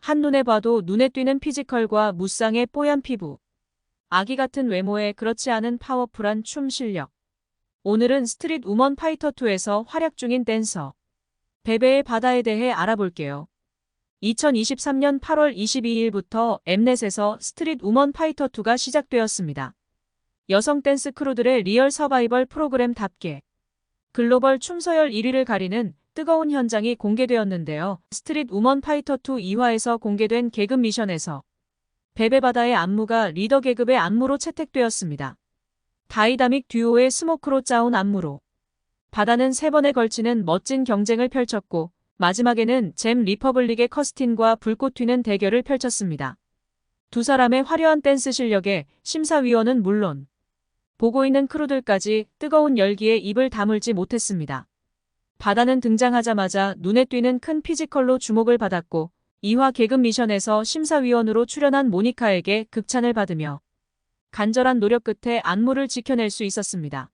한눈에 봐도 눈에 띄는 피지컬과 무쌍의 뽀얀 피부. 아기 같은 외모에 그렇지 않은 파워풀한 춤 실력. 오늘은 스트릿 우먼 파이터 2에서 활약 중인 댄서. 베베의 바다에 대해 알아볼게요. 2023년 8월 22일부터 엠넷에서 스트릿 우먼 파이터 2가 시작되었습니다. 여성 댄스 크루들의 리얼 서바이벌 프로그램답게 글로벌 춤서열 1위를 가리는 뜨거운 현장이 공개되었는데요. 스트릿 우먼 파이터 2 2화에서 공개된 계급 미션에서 베베바다의 안무가 리더 계급의 안무로 채택되었습니다. 다이다믹 듀오의 스모크로 짜온 안무로 바다는 세 번에 걸치는 멋진 경쟁을 펼쳤고 마지막에는 잼 리퍼블릭의 커스틴과 불꽃 튀는 대결을 펼쳤습니다. 두 사람의 화려한 댄스 실력에 심사위원은 물론 보고 있는 크루들까지 뜨거운 열기에 입을 다물지 못했습니다. 바다는 등장하자마자 눈에 띄는 큰 피지컬로 주목을 받았고 2화 계급 미션에서 심사위원으로 출연한 모니카에게 극찬을 받으며 간절한 노력 끝에 안무를 지켜낼 수 있었습니다.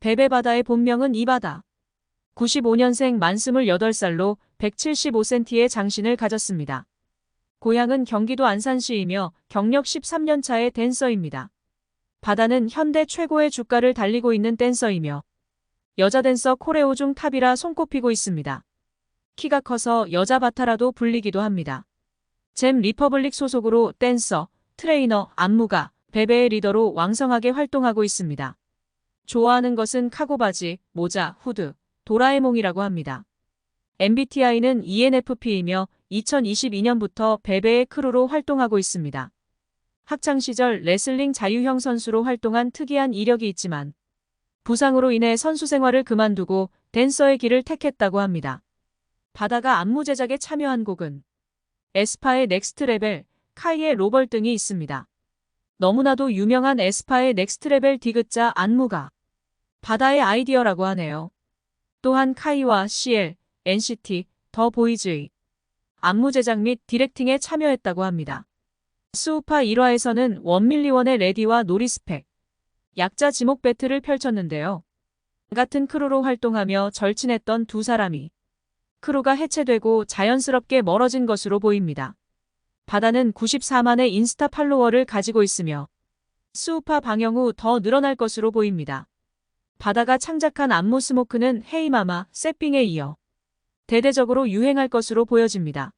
베베바다의 본명은 이바다. 95년생 만 28살로 175cm의 장신을 가졌습니다. 고향은 경기도 안산시이며 경력 13년 차의 댄서입니다. 바다는 현대 최고의 주가를 달리고 있는 댄서이며 여자 댄서 코레오 중 탑이라 손꼽히고 있습니다. 키가 커서 여자 바타라도 불리기도 합니다. 잼 리퍼블릭 소속으로 댄서, 트레이너, 안무가, 베베의 리더로 왕성하게 활동하고 있습니다. 좋아하는 것은 카고 바지, 모자, 후드, 도라에몽이라고 합니다. MBTI는 ENFP이며 2022년부터 베베의 크루로 활동하고 있습니다. 학창시절 레슬링 자유형 선수로 활동한 특이한 이력이 있지만 부상으로 인해 선수 생활을 그만두고 댄서의 길을 택했다고 합니다. 바다가 안무 제작에 참여한 곡은 에스파의 넥스트 레벨, 카이의 로벌 등이 있습니다. 너무나도 유명한 에스파의 넥스트 레벨 디귿자 안무가 바다의 아이디어라고 하네요. 또한 카이와 CL, NCT, 더 보이즈의 안무 제작 및 디렉팅에 참여했다고 합니다. 수우파 1화에서는 원밀리원의 레디와 노리스펙, 약자 지목 배틀을 펼쳤는데요. 같은 크루로 활동하며 절친했던 두 사람이 크루가 해체되고 자연스럽게 멀어진 것으로 보입니다. 바다는 94만의 인스타 팔로워를 가지고 있으며 수우파 방영 후 더 늘어날 것으로 보입니다. 바다가 창작한 안무 스모크는 헤이마마, 세핑에 이어 대대적으로 유행할 것으로 보여집니다.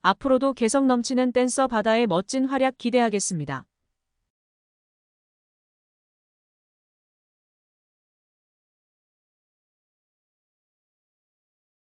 앞으로도 개성 넘치는 댄서 바다의 멋진 활약 기대하겠습니다.